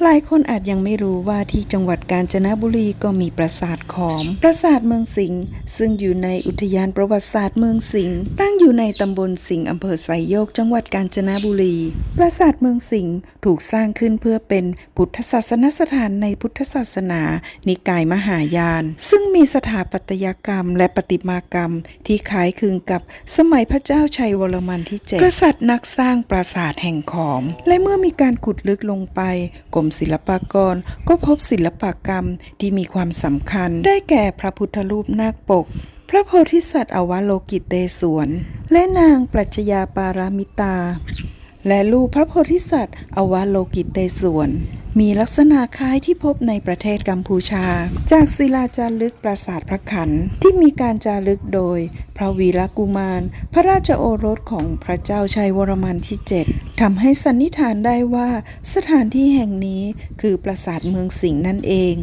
หลายคนอาจยังไม่รู้ว่าที่จังหวัดกาญจนบุรีก็มีปราสาทขอม ปราสาทเมืองสิงห์ซึ่งอยู่ในอุทยานประวัติศาสตร์เมืองสิงห์ตั้งอยู่ในตำบลสิงห์อำเภอไซโยก จังหวัดกาญจนบุรี ปราสาทเมืองสิงห์ถูกสร้างขึ้นเพื่อเป็นพุทธศาสนสถานในพุทธศาสนา นิกายมหายาน ซึ่งมีสถาปัตยกรรม และประติมากรรม ที่คล้ายคลึงกับสมัยพระเจ้าชัยวรมันที่เจ็ดกษัตริย์นักสร้างปราสาทแห่งขอม และเมื่อมีการขุดลึกลงไปกรมศิลปากร ก็พบศิลปกรรมที่มีความสำคัญ ได้แก่พระพุทธรูปนาคปก พระโพธิสัตว์อวโลกิตเตศวนและนางปรัชญาปารามิตา และรูปพระโพธิสัตว์อวโลกิตเตศวน มีลักษณะคล้ายที่พบในประเทศกัมพูชา จากศิลาจารึกปราสาทพระขันที่มีการจารึกโดย พระวีรกุมาร พระราชโอรสของพระเจ้าชัยวรมันที่ 7ทำให้สันนิษฐานได้ว่าสถานที่แห่งนี้คือปราสาทเมืองสิงห์นั่นเอง